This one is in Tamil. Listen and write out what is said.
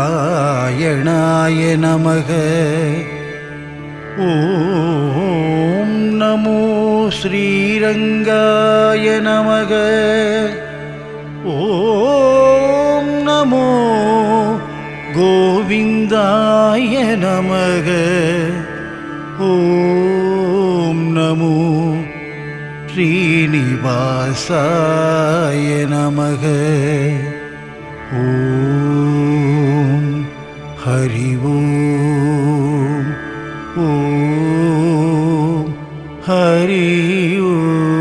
நாராயணாய நமக. ஓம் நமோ ஸ்ரீரங்காய நமக. ஓம் நமோ கோவிந்தாய நமக. ஓம் நமோ ஸ்ரீனிவாசாய நமக. ஓம் ഹരി ഓം ഹരി ഓം